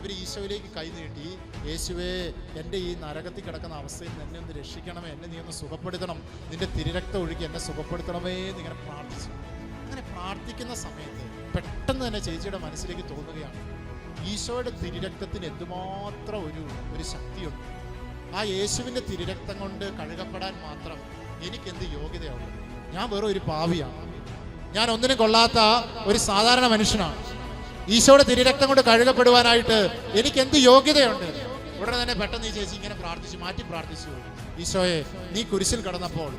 ഇവർ ഈശോയിലേക്ക് കൈനീട്ടി യേശുവെ എന്റെ ഈ നരകത്തിൽ കിടക്കുന്ന അവസ്ഥയിൽ എന്നെ ഒന്ന് രക്ഷിക്കണമേ എന്നെ നീ ഒന്ന് സുഖപ്പെടുത്തണം. നിന്റെ തിരിരക്തം ഒഴുകി എന്നെ സുഖപ്പെടുത്തണമേ എന്ന് ഇങ്ങനെ പ്രാർത്ഥിച്ചു. അങ്ങനെ പ്രാർത്ഥിക്കുന്ന സമയത്ത് പെട്ടെന്ന് തന്നെ ചേച്ചിയുടെ മനസ്സിലേക്ക് തോന്നുകയാണ് ഈശോയുടെ തിരിരക്തത്തിന് എന്തുമാത്രം ഒരു ഒരു ശക്തിയുണ്ട്. ആ യേശുവിന്റെ തിരിരക്തം കൊണ്ട് കഴുകപ്പെടാൻ മാത്രം എനിക്കെന്ത് യോഗ്യതയുള്ളൂ ഞാൻ വെറും ഒരു പാവിയാണ്. ഞാൻ ഒന്നിനും കൊള്ളാത്ത ഒരു സാധാരണ മനുഷ്യനാണ്. ഈശോയുടെ തിരുരക്തം കൊണ്ട് കഴുകപ്പെടുവാനായിട്ട് എനിക്ക് എന്ത് യോഗ്യതയുണ്ട്? ഉടനെ തന്നെ പെട്ടെന്ന് ഈ ചേച്ചി ഇങ്ങനെ പ്രാർത്ഥിച്ചു മാറ്റി പ്രാർത്ഥിച്ചു. ഈശോയെ നീ കുരിശിൽ കടന്നപ്പോൾ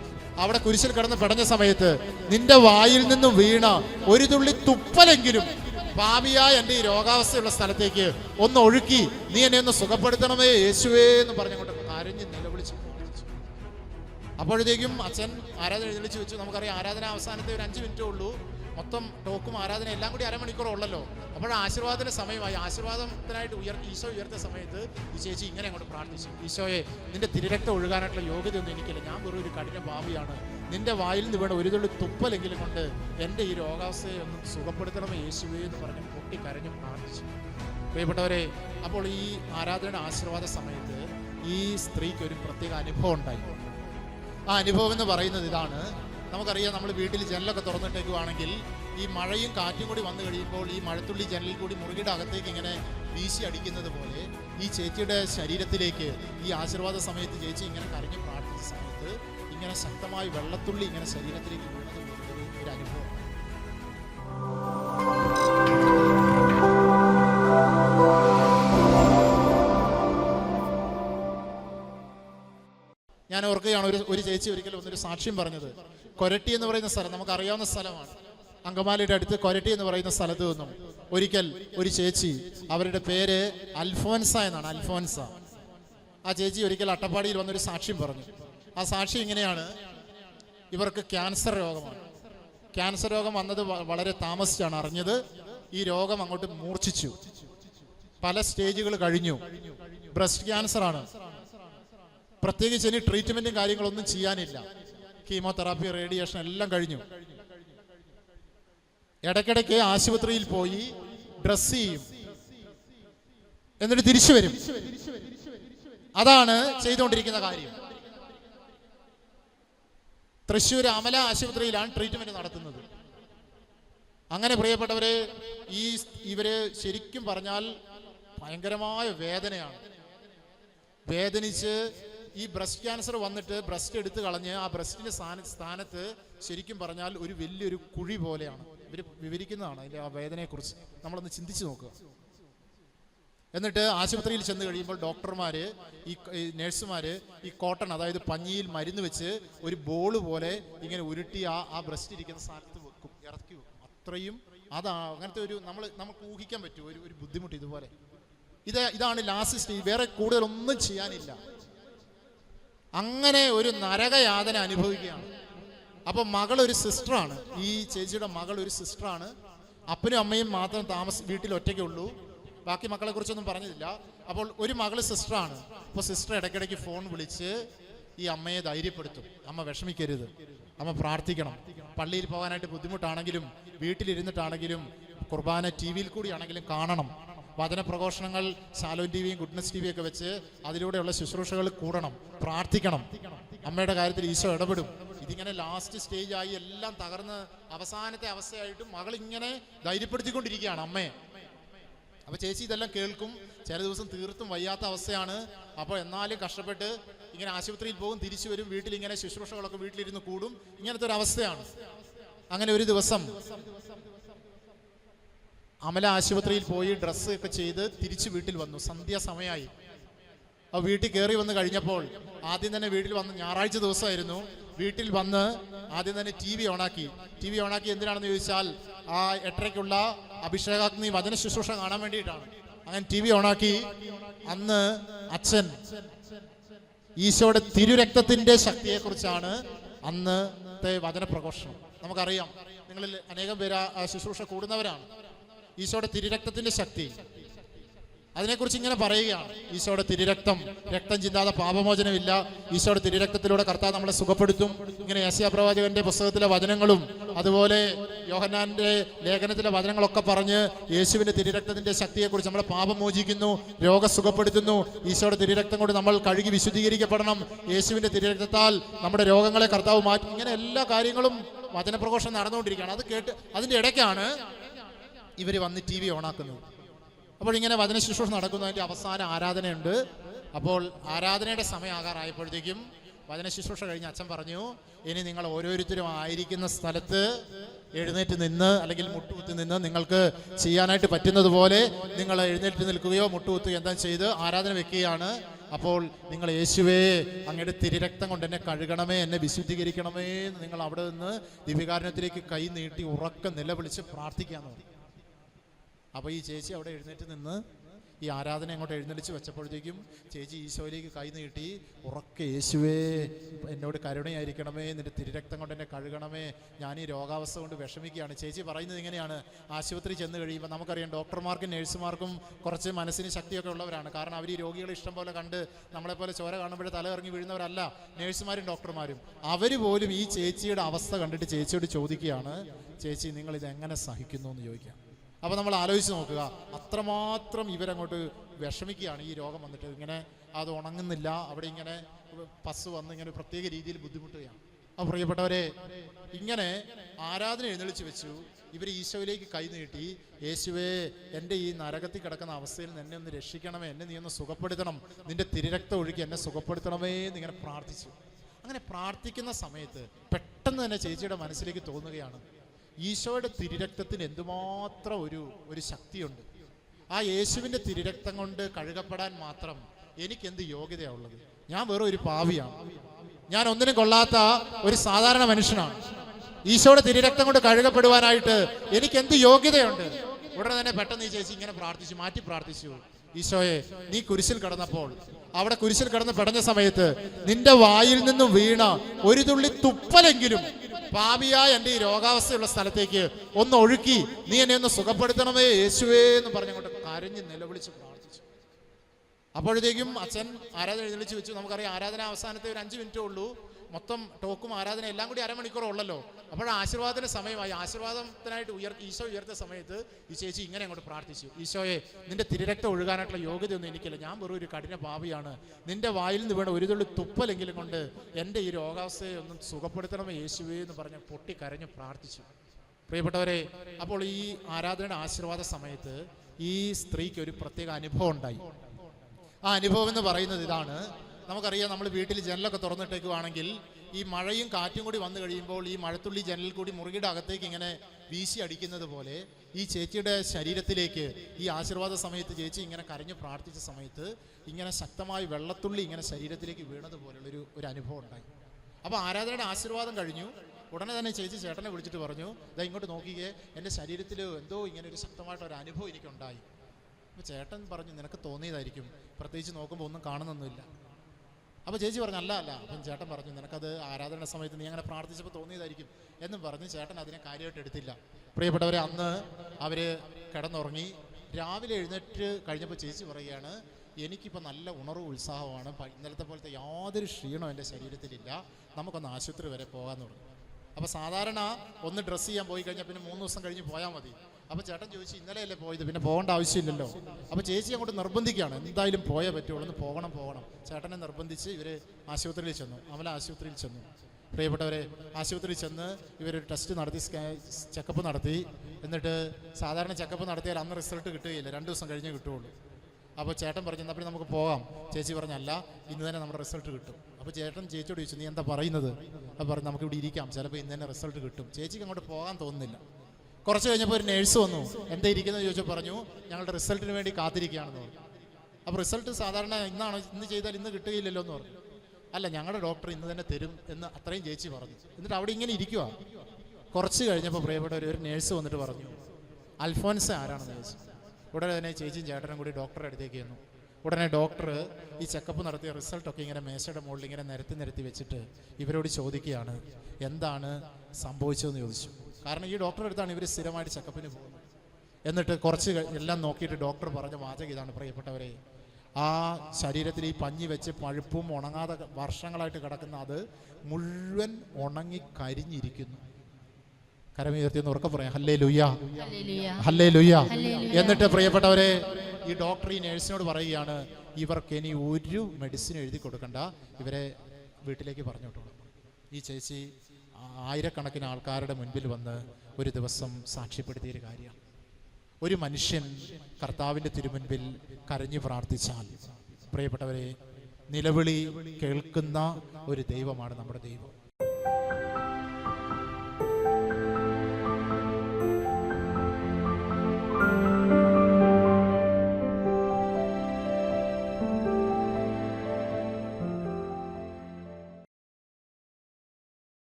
അവിടെ കുരിശിൽ കിടന്ന് പെടഞ്ഞ സമയത്ത് നിന്റെ വായിൽ നിന്നും വീണ ഒരു തുള്ളി തുപ്പലെങ്കിലും പാപിയായ എന്റെ ഈ രോഗാവസ്ഥയുള്ള സ്ഥലത്തേക്ക് ഒന്ന് ഒഴുക്കി നീ എന്നെ ഒന്ന് സുഖപ്പെടുത്തണമേ യേശുവേ എന്ന് പറഞ്ഞുകൊണ്ട് കരഞ്ഞ് നിലവിളിച്ചു അപ്പോഴത്തേക്കും അച്ഛൻ ആരാധന എഴുന്നള്ളിച്ച് വെച്ചു. നമുക്കറിയാം ആരാധന അവസാനത്തെ ഒരു അഞ്ച് മിനിറ്റേ ഉള്ളൂ. മൊത്തം ടോക്കും ആരാധന എല്ലാം കൂടി അരമണിക്കൂറുള്ളല്ലോ അപ്പോൾ ആശീർവാദത്തിന് സമയമായി. ആശീർവാദത്തിനായിട്ട് ഉയർ ഈശോ ഉയർത്ത സമയത്ത് ഈ ചേച്ചി ഇങ്ങനെ അങ്ങോട്ട് പ്രാർത്ഥിച്ചു. ഈശോയെ നിന്റെ തിരുരക്തം ഒഴുകാനായിട്ടുള്ള യോഗ്യതയൊന്നും എനിക്കില്ല. ഞാൻ വെറും ഒരു കഠിന ഭാവിയാണ് നിന്റെ വായിൽ നിന്ന് വേണം ഒരു തുള്ളി തുപ്പലെങ്കിലും കൊണ്ട് എന്റെ ഈ രോഗാവസ്ഥയെ ഒന്ന് സുഖപ്പെടുത്തണമേ യേശുവേ എന്ന് പറഞ്ഞ് പൊട്ടി കരഞ്ഞു പ്രാർത്ഥിച്ചു. പ്രിയപ്പെട്ടവരെ അപ്പോൾ ഈ ആരാധനയുടെ ആശീർവാദ സമയത്ത് ഈ സ്ത്രീക്ക് ഒരു പ്രത്യേക അനുഭവം ഉണ്ടായി. ആ അനുഭവം എന്ന് പറയുന്നത് ഇതാണ്. നമുക്കറിയാം നമ്മൾ വീട്ടിൽ ജനലൊക്കെ തുറന്നിട്ടേക്കുവാണെങ്കിൽ ഈ മഴയും കാറ്റും കൂടി വന്നു കഴിയുമ്പോൾ ഈ മഴത്തുള്ളി ജനലിൽ കൂടി മുറുകിയുടെ അകത്തേക്ക് ഇങ്ങനെ വീശി അടിക്കുന്നത് പോലെ ഈ ചേച്ചിയുടെ ശരീരത്തിലേക്ക് ഈ ആശീർവാദ സമയത്ത് ചേച്ചി ഇങ്ങനെ കരഞ്ഞ് പ്രാർത്ഥിച്ച സമയത്ത് ഇങ്ങനെ ശക്തമായി വെള്ളത്തുള്ളി ഇങ്ങനെ ശരീരത്തിലേക്ക് വീണത് ഒരു- ഒരു ഞാൻ ഓർക്കുകയാണ് ഒരു ഒരു ചേച്ചി ഒരിക്കലും ഒന്നൊരു സാക്ഷ്യം പറഞ്ഞത്. കൊരട്ടി എന്ന് പറയുന്ന സ്ഥലം നമുക്ക് അറിയാവുന്ന സ്ഥലമാണ്. അങ്കമാലിയുടെ അടുത്ത് കൊരട്ടി എന്ന് പറയുന്ന സ്ഥലത്ത് നിന്നും ഒരിക്കൽ ഒരു ചേച്ചി അവരുടെ പേര് അൽഫോൻസ എന്നാണ് അൽഫോൻസ. ആ ചേച്ചി ഒരിക്കൽ അട്ടപ്പാടിയിൽ വന്നൊരു സാക്ഷ്യം പറഞ്ഞു. ആ സാക്ഷി ഇങ്ങനെയാണ്. ഇവർക്ക് ക്യാൻസർ രോഗമാണ്. ക്യാൻസർ രോഗം വന്നത് വളരെ താമസിച്ചാണ് അറിഞ്ഞത്. ഈ രോഗം അങ്ങോട്ട് മൂർച്ഛിച്ചു. പല സ്റ്റേജുകൾ കഴിഞ്ഞു. ബ്രസ്റ്റ് ക്യാൻസർ ആണ് പ്രത്യേകിച്ച് ഇനി ട്രീറ്റ്മെന്റും കാര്യങ്ങളൊന്നും ചെയ്യാനില്ല. കീമോതെറാപ്പി റേഡിയേഷൻ എല്ലാം കഴിഞ്ഞു. ഇടയ്ക്കിടയ്ക്ക് ആശുപത്രിയിൽ പോയി ഡ്രസ് ചെയ്യും. എന്നിട്ട് തിരിച്ചു വരും. അതാണ് ചെയ്തുകൊണ്ടിരിക്കുന്ന കാര്യം. തൃശ്ശൂർ അമല ആശുപത്രിയിലാണ് ട്രീറ്റ്മെന്റ് നടത്തുന്നത്. അങ്ങനെ പ്രിയപ്പെട്ടവരെ ഈ ഇവർ ശരിക്കും പറഞ്ഞാൽ ഭയങ്കരമായ വേദനയാണ്. വേദനിച്ച് ഈ ബ്രസ്റ്റ് ക്യാൻസർ വന്നിട്ട് ബ്രസ്റ്റ് എടുത്ത് കളഞ്ഞ് ആ ബ്രസ്റ്റിന്റെ സ്ഥാന സ്ഥാനത്ത് ശരിക്കും പറഞ്ഞാൽ ഒരു വലിയൊരു കുഴി പോലെയാണ്. ഇവർ വിവരിക്കുന്നതാണ് അതിന്റെ ആ വേദനയെക്കുറിച്ച്. നമ്മളൊന്ന് ചിന്തിച്ചു നോക്കുക. എന്നിട്ട് ആശുപത്രിയിൽ ചെന്ന് കഴിയുമ്പോൾ ഡോക്ടർമാർ ഈ നേഴ്സുമാർ ഈ കോട്ടൺ അതായത് പഞ്ഞിയിൽ മരുന്ന് വെച്ച് ഒരു ബോൾ പോലെ ഇങ്ങനെ ഉരുട്ടി ആ ആ ബ്രസ്റ്റ് ഇരിക്കുന്ന സ്ഥാനത്ത് വെക്കും. ഇറക്കി വെക്കും. അത്രയും അതാ അങ്ങനത്തെ ഒരു നമ്മൾ നമുക്ക് ഊഹിക്കാൻ പറ്റും. ഒരു ഒരു ബുദ്ധിമുട്ട് ഇതുപോലെ. ഇത് ഇതാണ് ലാസ്റ്റ് സ്റ്റേജ് വേറെ കൂടുതലൊന്നും ചെയ്യാനില്ല. അങ്ങനെ ഒരു നരകയാതന അനുഭവിക്കുകയാണ്. അപ്പൊ മകൾ ഒരു സിസ്റ്ററാണ്. ഈ ചേച്ചിയുടെ മകൾ ഒരു സിസ്റ്ററാണ്. അപ്പനും അമ്മയും മാത്രം താമസ വീട്ടിൽ ഒറ്റയ്ക്കേ ഉള്ളൂ. ബാക്കി മക്കളെ കുറിച്ചൊന്നും പറഞ്ഞില്ല. അപ്പോൾ ഒരു മകൾ സിസ്റ്ററാണ്. അപ്പോൾ സിസ്റ്റർ ഇടയ്ക്കിടയ്ക്ക് ഫോൺ വിളിച്ച് ഈ അമ്മയെ ധൈര്യപ്പെടുത്തും. അമ്മ വിഷമിക്കരുത്. അമ്മ പ്രാർത്ഥിക്കണം. പള്ളിയിൽ പോകാനായിട്ട് ബുദ്ധിമുട്ടാണെങ്കിലും വീട്ടിലിരുന്നിട്ടാണെങ്കിലും കുർബാന ടി വിയിൽ കൂടിയാണെങ്കിലും കാണണം. വചന പ്രഘോഷണങ്ങൾ ശാലോൻ ടി വിയും ഗുഡ്നസ് ടി വിയൊക്കെ വെച്ച് അതിലൂടെയുള്ള ശുശ്രൂഷകൾ കൂടണം പ്രാർത്ഥിക്കണം. അമ്മയുടെ കാര്യത്തിൽ ഈശോ ഇടപെടും. ഇതിങ്ങനെ ലാസ്റ്റ് സ്റ്റേജ് ആയി എല്ലാം തകർന്ന് അവസാനത്തെ അവസ്ഥയായിട്ടും മകൾ ഇങ്ങനെ ധൈര്യപ്പെടുത്തിക്കൊണ്ടിരിക്കുകയാണ് അമ്മയെ അപ്പൊ ചേച്ചി ഇതെല്ലാം കേൾക്കും ചില ദിവസം തീർത്തും വയ്യാത്ത അവസ്ഥയാണ്. അപ്പോൾ എന്നാലും കഷ്ടപ്പെട്ട് ഇങ്ങനെ ആശുപത്രിയിൽ പോകും തിരിച്ചു വരും വീട്ടിൽ ഇങ്ങനെ ശുശ്രൂഷകളൊക്കെ വീട്ടിലിരുന്ന് കൂടും. ഇങ്ങനത്തെ ഒരു അവസ്ഥയാണ്. അങ്ങനെ ഒരു ദിവസം അമല ആശുപത്രിയിൽ പോയി ഡ്രസ്സ് ഒക്കെ ചെയ്ത് തിരിച്ചു വീട്ടിൽ വന്നു. സന്ധ്യാസമയമായി ആ വീട്ടിൽ കയറി വന്ന് കഴിഞ്ഞപ്പോൾ ആദ്യം തന്നെ വീട്ടിൽ വന്ന് ഞായറാഴ്ച ദിവസമായിരുന്നു. വീട്ടിൽ വന്ന് ആദ്യം തന്നെ ടി വി ഓണാക്കി. ടി വി ഓണാക്കി എന്തിനാണെന്ന് ചോദിച്ചാൽ ആ എട്ടരയ്ക്കുള്ള അഭിഷേകാഗ്നി വചന ശുശ്രൂഷ കാണാൻ വേണ്ടിയിട്ടാണ്. അങ്ങനെ ടി വി ഓണാക്കി. അന്ന് അച്ഛൻ ഈശോയുടെ തിരുരക്തത്തിന്റെ ശക്തിയെക്കുറിച്ചാണ് അന്നത്തെ വചന പ്രഘോഷണം. നമുക്കറിയാം. നിങ്ങളിൽ അനേകം പേര് ശുശ്രൂഷ കൂടുന്നവരാണ്. ഈശോയുടെ തിരുരക്തത്തിന്റെ ശക്തി. അതിനെക്കുറിച്ച് ഇങ്ങനെ പറയുകയാണ്. ഈശോയുടെ തിരുരക്തം രക്തം ചിന്താതെ പാപമോചനമില്ല. ഈശോയുടെ തിരുരക്തത്തിലൂടെ കർത്താവ് നമ്മളെ സുഖപ്പെടുത്തും. ഇങ്ങനെ യേശയ പ്രവാചകന്റെ പുസ്തകത്തിലെ വചനങ്ങളും അതുപോലെ യോഹന്നാന്റെ ലേഖനത്തിലെ വചനങ്ങളൊക്കെ പറഞ്ഞ് യേശുവിന്റെ തിരുരക്തത്തിന്റെ ശക്തിയെക്കുറിച്ച് നമ്മളെ പാപം മോചിക്കുന്നു രോഗം സുഖപ്പെടുത്തുന്നു. ഈശോയുടെ തിരുരക്തം കൊണ്ട് നമ്മൾ കഴുകി വിശുദ്ധീകരിക്കപ്പെടണം. യേശുവിന്റെ തിരുരക്തത്താൽ നമ്മുടെ രോഗങ്ങളെ കർത്താവ് മാറ്റി. ഇങ്ങനെ എല്ലാ കാര്യങ്ങളും വചനപ്രഘോഷം നടന്നുകൊണ്ടിരിക്കുകയാണ്. അത് കേട്ട് അതിന്റെ ഇടയ്ക്കാണ് ഇവർ വന്ന് ടി വി ഓണാക്കുന്നത് അപ്പോൾ ഇങ്ങനെ വചന ശുശ്രൂഷ നടക്കുന്നതിന്റെ അവസാന ആരാധനയുണ്ട്. അപ്പോൾ ആരാധനയുടെ സമയം ആകാറായപ്പോഴത്തേക്കും വചന ശുശ്രൂഷ കഴിഞ്ഞ് അച്ഛൻ പറഞ്ഞു ഇനി നിങ്ങൾ ഓരോരുത്തരും ആയിരിക്കുന്ന സ്ഥലത്ത് എഴുന്നേറ്റ് നിന്ന് അല്ലെങ്കിൽ മുട്ടുകുത്തി നിന്ന് നിങ്ങൾക്ക് ചെയ്യാനായിട്ട് പറ്റുന്നതുപോലെ നിങ്ങൾ എഴുന്നേറ്റ് നിൽക്കുകയോ മുട്ടുകുത്തുകയോ എന്താ ചെയ്ത് ആരാധന വെക്കുകയാണ്. അപ്പോൾ നിങ്ങൾ യേശുവേ അങ്ങയുടെ തിരിരക്തം കൊണ്ട് എന്നെ കഴുകണമേ എന്നെ വിശുദ്ധീകരിക്കണമേ എന്ന് നിങ്ങൾ അവിടെ നിന്ന് ദിവ്യകാരണത്തിലേക്ക് കൈ നീട്ടി ഉറക്കം നിലവിളിച്ച് പ്രാർത്ഥിക്കാൻ പറഞ്ഞു അപ്പോൾ ഈ ചേച്ചി അവിടെ എഴുന്നേറ്റ് നിന്ന് ഈ ആരാധന അങ്ങോട്ട് എഴുന്നള്ളിച്ച് വെച്ചപ്പോഴത്തേക്കും ചേച്ചി ഈശോയിലേക്ക് കൈ നീട്ടി ഉറക്കെ യേശുവേ എന്നോട് കരുണയായിരിക്കണമേ നിന്റെ തിരുരക്തം കൊണ്ട് എന്നെ കഴുകണമേ ഞാൻ ഈ രോഗാവസ്ഥ കൊണ്ട് വിഷമിക്കുകയാണ്. ചേച്ചി പറയുന്നത് ഇങ്ങനെയാണ്. ആശുപത്രി ചെന്ന് കഴിയുമ്പോൾ നമുക്കറിയാം ഡോക്ടർമാർക്കും നഴ്സുമാർക്കും കുറച്ച് മനസ്സിന് ശക്തിയൊക്കെ ഉള്ളവരാണ്. കാരണം അവർ ഈ രോഗികളെ ഇഷ്ടം പോലെ കണ്ട് നമ്മളെപ്പോലെ ചോര കാണുമ്പോൾ തല ഇറങ്ങി വീഴുന്നവരല്ല നഴ്സുമാരും ഡോക്ടർമാരും. അവർ പോലും ഈ ചേച്ചിയുടെ അവസ്ഥ കണ്ടിട്ട് ചേച്ചിയോട് ചോദിക്കുകയാണ് ചേച്ചി നിങ്ങൾ ഇത് എങ്ങനെ സഹിക്കുന്നു? എന്ന് ചോദിക്കാം അപ്പോൾ നമ്മൾ ആലോചിച്ച് നോക്കുക. അത്രമാത്രം ഇവരങ്ങോട്ട് വിഷമിക്കുകയാണ് ഈ രോഗം വന്നിട്ട്. ഇങ്ങനെ അത് ഉണങ്ങുന്നില്ല. അവിടെ ഇങ്ങനെ പസ് വന്ന് ഇങ്ങനെ പ്രത്യേക രീതിയിൽ ബുദ്ധിമുട്ടുകയാണ്. അപ്പോൾ പ്രിയപ്പെട്ടവരെ ഇങ്ങനെ ആരാധന എഴുന്നള്ളിച്ച് വെച്ചു. ഇവർ ഈശോയിലേക്ക് കൈ നീട്ടി യേശുവേ എന്റെ ഈ നരകത്തിൽ കിടക്കുന്ന അവസ്ഥയിൽ എന്നെ ഒന്ന് രക്ഷിക്കണമേ. എന്നെ നീ ഒന്ന് സുഖപ്പെടുത്തണം. നിന്റെ തിരരക്തം ഒഴുകി എന്നെ സുഖപ്പെടുത്തണമേ എന്നിങ്ങനെ പ്രാർത്ഥിച്ചു. അങ്ങനെ പ്രാർത്ഥിക്കുന്ന സമയത്ത് പെട്ടെന്ന് തന്നെ ചേച്ചിയുടെ മനസ്സിലേക്ക് തോന്നുകയാണ് ഈശോയുടെ തിരുരക്തത്തിന് എന്തുമാത്രം ഒരു ഒരു ശക്തിയുണ്ട്. ആ യേശുവിന്റെ തിരുരക്തം കൊണ്ട് കഴുകപ്പെടാൻ മാത്രം എനിക്കെന്ത് യോഗ്യതയാണുള്ളത് യോഗ്യതയാണ് ഞാൻ വെറും ഒരു പാവിയാണ്. ഞാൻ ഒന്നിനും കൊള്ളാത്ത ഒരു സാധാരണ മനുഷ്യനാണ്. ഈശോയുടെ തിരുരക്തം കൊണ്ട് കഴുകപ്പെടുവാനായിട്ട് എനിക്ക് എന്ത് യോഗ്യതയുണ്ട്? ഉടനെ തന്നെ പെട്ടെന്ന് ഈ ചേച്ചി ഇങ്ങനെ പ്രാർത്ഥിച്ചു മാറ്റി പ്രാർത്ഥിച്ചു. ഈശോയെ നീ കുരിശിൽ കിടന്നപ്പോൾ അവിടെ കുരിശിൽ കിടന്ന് പെടഞ്ഞ സമയത്ത് നിന്റെ വായിൽ നിന്നും വീണ ഒരു തുള്ളി തുപ്പലെങ്കിലും പാപിയായ എന്റെ ഈ രോഗാവസ്ഥയുള്ള സ്ഥലത്തേക്ക് ഒന്ന് ഒഴുക്കി നീ എന്നെ ഒന്ന് സുഖപ്പെടുത്തണമേ യേശുവേ എന്ന് പറഞ്ഞങ്ങോട്ട് കരഞ്ഞ് നിലവിളിച്ച് പ്രാർത്ഥിച്ചു. അപ്പോഴത്തേക്കും അച്ഛൻ ആരാധന എഴുന്നള്ളിച്ച് വെച്ചു. നമുക്കറിയാം ആരാധന അവസാനത്തെ ഒരു അഞ്ച് മിനിറ്റേ ഉള്ളൂ. മൊത്തം ടോക്കും ആരാധന എല്ലാം കൂടി അരമണിക്കൂർ ഉള്ളല്ലോ. അപ്പോൾ ആശീർവാദത്തിന് സമയമായി. ആശീർവാദത്തിനായിട്ട് ഉയർ ഈശോ ഉയർത്ത സമയത്ത് ഈ ചേച്ചി ഇങ്ങനെ അങ്ങോട്ട് പ്രാർത്ഥിച്ചു. ഈശോയെ നിന്റെ തിരക്ത ഒഴുകാനായിട്ടുള്ള യോഗ്യതയൊന്നും എനിക്കില്ല. ഞാൻ വെറും ഒരു കഠിന ഭാവിയാണ് നിന്റെ വായിൽ നിന്ന് വേണം ഒരു തുള്ളി തുപ്പലെങ്കിലും കൊണ്ട് എന്റെ ഈ രോഗാവസ്ഥയെ ഒന്നും സുഖപ്പെടുത്തണമേ യേശുവേ എന്ന് പറഞ്ഞ് പൊട്ടി കരഞ്ഞ് പ്രാർത്ഥിച്ചു. പ്രിയപ്പെട്ടവരെ അപ്പോൾ ഈ ആരാധനയുടെ ആശീർവാദ സമയത്ത് ഈ സ്ത്രീക്ക് ഒരു പ്രത്യേക അനുഭവം ഉണ്ടായി. ആ അനുഭവം എന്ന് പറയുന്നത് ഇതാണ്. നമുക്കറിയാം നമ്മൾ വീട്ടിൽ ജനലൊക്കെ തുറന്നിട്ടേക്കുവാണെങ്കിൽ ഈ മഴയും കാറ്റും കൂടി വന്നു കഴിയുമ്പോൾ ഈ മഴത്തുള്ളി ജനലിൽ കൂടി മുറിയുടെ അകത്തേക്ക് ഇങ്ങനെ വീശി അടിക്കുന്നത് പോലെ ഈ ചേച്ചിയുടെ ശരീരത്തിലേക്ക് ഈ ആശീർവാദ സമയത്ത് ചേച്ചി ഇങ്ങനെ കരഞ്ഞു പ്രാർത്ഥിച്ച സമയത്ത് ഇങ്ങനെ ശക്തമായി വെള്ളത്തുള്ളി ഇങ്ങനെ ശരീരത്തിലേക്ക് വീണതുപോലുള്ളൊരു ഒരു അനുഭവം ഉണ്ടായി. അപ്പോൾ ആരാധനയുടെ ആശീർവാദം കഴിഞ്ഞു. ഉടനെ തന്നെ ചേച്ചി ചേട്ടനെ വിളിച്ചിട്ട് പറഞ്ഞു ഇതാ ഇങ്ങോട്ട് നോക്കിയേ എന്റെ ശരീരത്തിൽ എന്തോ ഇങ്ങനെ ഒരു ശക്തമായിട്ടൊരു അനുഭവം എനിക്കുണ്ടായി. അപ്പോൾ ചേട്ടൻ പറഞ്ഞു നിനക്ക് തോന്നിയതായിരിക്കും. പ്രത്യേകിച്ച് നോക്കുമ്പോൾ ഒന്നും കാണുന്നൊന്നുമില്ല. അപ്പോൾ ചേച്ചി പറഞ്ഞു അല്ല അല്ല അപ്പം ചേട്ടൻ പറഞ്ഞു നിനക്കത് ആരാധന സമയത്ത് നീ അങ്ങനെ പ്രാർത്ഥിച്ചപ്പോൾ തോന്നിയതായിരിക്കും. എന്നും പറഞ്ഞ് ചേട്ടൻ അതിനെ കാര്യമായിട്ട് എടുത്തില്ല. പ്രിയപ്പെട്ടവരെ അന്ന് അവർ കിടന്നുറങ്ങി. രാവിലെ എഴുന്നേറ്റ് കഴിഞ്ഞപ്പോൾ ചേച്ചി പറയുകയാണ് എനിക്കിപ്പോൾ നല്ല ഉണർവ് ഉത്സാഹമാണ് ഇന്നലത്തെ പോലത്തെ യാതൊരു ക്ഷീണവും എന്റെ ശരീരത്തിലില്ല. നമുക്കൊന്ന് ആശുപത്രി വരെ പോകാമെന്ന് പറഞ്ഞു. അപ്പോൾ സാധാരണ ഒന്ന് ഡ്രസ്സ് ചെയ്യാൻ പോയി കഴിഞ്ഞാൽ പിന്നെ മൂന്ന് ദിവസം കഴിഞ്ഞ് പോയാൽ മതി. അപ്പോൾ ചേട്ടൻ ചോദിച്ചു ഇന്നലെയല്ലേ പോയത്? പിന്നെ പോകേണ്ട ആവശ്യമില്ലല്ലോ. അപ്പോൾ ചേച്ചി അങ്ങോട്ട് നിർബന്ധിക്കുകയാണ് എന്തായാലും പോയേ പറ്റുള്ളൂ ഒന്ന് പോകണം പോകണം. ചേട്ടനെ നിർബന്ധിച്ച് ഇവർ ആശുപത്രിയിൽ ചെന്നു അമല ആശുപത്രിയിൽ ചെന്നു. പ്രിയപ്പെട്ടവരെ ആശുപത്രിയിൽ ചെന്ന് ഇവരൊരു ടെസ്റ്റ് നടത്തി ചെക്കപ്പ് നടത്തി. എന്നിട്ട് സാധാരണ ചെക്കപ്പ് നടത്തിയാൽ അന്ന് റിസൾട്ട് കിട്ടുകയില്ല രണ്ട് ദിവസം കഴിഞ്ഞേ കിട്ടുകയുള്ളൂ. അപ്പോൾ ചേട്ടൻ പറഞ്ഞു എന്നാൽ പിന്നെ നമുക്ക് പോകാം. ചേച്ചി പറഞ്ഞല്ല ഇന്ന് തന്നെ നമ്മുടെ റിസൾട്ട് കിട്ടും. അപ്പോൾ ചേട്ടൻ ചേച്ചിയോട് ചോദിച്ചു നീ എന്താ പറയുന്നത്? അപ്പോൾ പറഞ്ഞു നമുക്ക് ഇവിടെ ഇരിക്കാം. ചിലപ്പോൾ ഇന്ന് തന്നെ റിസൾട്ട് കിട്ടും. ചേച്ചിക്ക് അങ്ങോട്ട് പോകാൻ തോന്നുന്നില്ല. കുറച്ച് കഴിഞ്ഞപ്പോൾ ഒരു നേഴ്സ് വന്നു. എന്താ ഇരിക്കുന്നത് ചോദിച്ചു പറഞ്ഞു ഞങ്ങളുടെ റിസൾട്ടിന് വേണ്ടി കാത്തിരിക്കുകയാണെന്ന് പറഞ്ഞു. അപ്പോൾ റിസൾട്ട് സാധാരണ ഇന്നാണ് ഇന്ന് ചെയ്താൽ ഇന്ന് കിട്ടുകയില്ലല്ലോ എന്ന് പറഞ്ഞു. അല്ല ഞങ്ങളുടെ ഡോക്ടർ ഇന്ന് തന്നെ തരും എന്ന് അത്രയും ചേച്ചി പറഞ്ഞു. എന്നിട്ട് അവിടെ ഇങ്ങനെ ഇരിക്കുക കുറച്ച് കഴിഞ്ഞപ്പോൾ പ്രിയപ്പെട്ട ഒരു നേഴ്സ് വന്നിട്ട് പറഞ്ഞു അൽഫോൻസ് ആരാണെന്ന് ചോദിച്ചു. ഉടനെ തന്നെ ചേച്ചിയും ചേട്ടനും കൂടി ഡോക്ടറെ അടുത്തേക്ക് ചെന്നു. ഉടനെ ഡോക്ടർ ഈ ചെക്കപ്പ് നടത്തിയ റിസൾട്ടൊക്കെ ഇങ്ങനെ മേശയുടെ മുകളിൽ ഇങ്ങനെ നിരത്തി നിരത്തി വെച്ചിട്ട് ഇവരോട് ചോദിക്കുകയാണ് എന്താണ് സംഭവിച്ചതെന്ന് ചോദിച്ചു. കാരണം ഈ ഡോക്ടറെ അടുത്താണ് ഇവർ സ്ഥിരമായിട്ട് ചെക്കപ്പിന് പോകുന്നത്. എന്നിട്ട് കുറച്ച് എല്ലാം നോക്കിയിട്ട് ഡോക്ടർ പറഞ്ഞ വാചകം ഇതാണ് പ്രിയപ്പെട്ടവരെ. ആ ശരീരത്തിൽ ഈ പഞ്ഞി വെച്ച് പഴുപ്പും ഉണങ്ങാതെ വർഷങ്ങളായിട്ട് കിടക്കുന്ന അത് മുഴുവൻ ഉണങ്ങി കരിഞ്ഞിരിക്കുന്നു. കരമീർത്തി എന്ന് ഉറക്കെ പറയാം. ഹല്ലേ ലുയ്യ. ഹല്ലേ ലുയ്യ. എന്നിട്ട് പ്രിയപ്പെട്ടവരെ ഈ ഡോക്ടർ ഈ നേഴ്സിനോട് പറയുകയാണ് ഇവർക്ക് ഇനി ഒരു മെഡിസിൻ എഴുതി കൊടുക്കണ്ട. ഇവരെ വീട്ടിലേക്ക് പറഞ്ഞു വിട്ടോളാം ഈ ചേച്ചി ആയിരക്കണക്കിന് ആൾക്കാരുടെ മുൻപിൽ വന്ന് ഒരു ദിവസം സാക്ഷ്യപ്പെടുത്തിയൊരു കാര്യമാണ് ഒരു മനുഷ്യൻ കർത്താവിന്റെ തിരുമുൻപിൽ കരഞ്ഞു പ്രാർത്ഥിച്ചാൽ പ്രിയപ്പെട്ടവരെ നിലവിളി കേൾക്കുന്ന ഒരു ദൈവമാണ് നമ്മുടെ ദൈവം.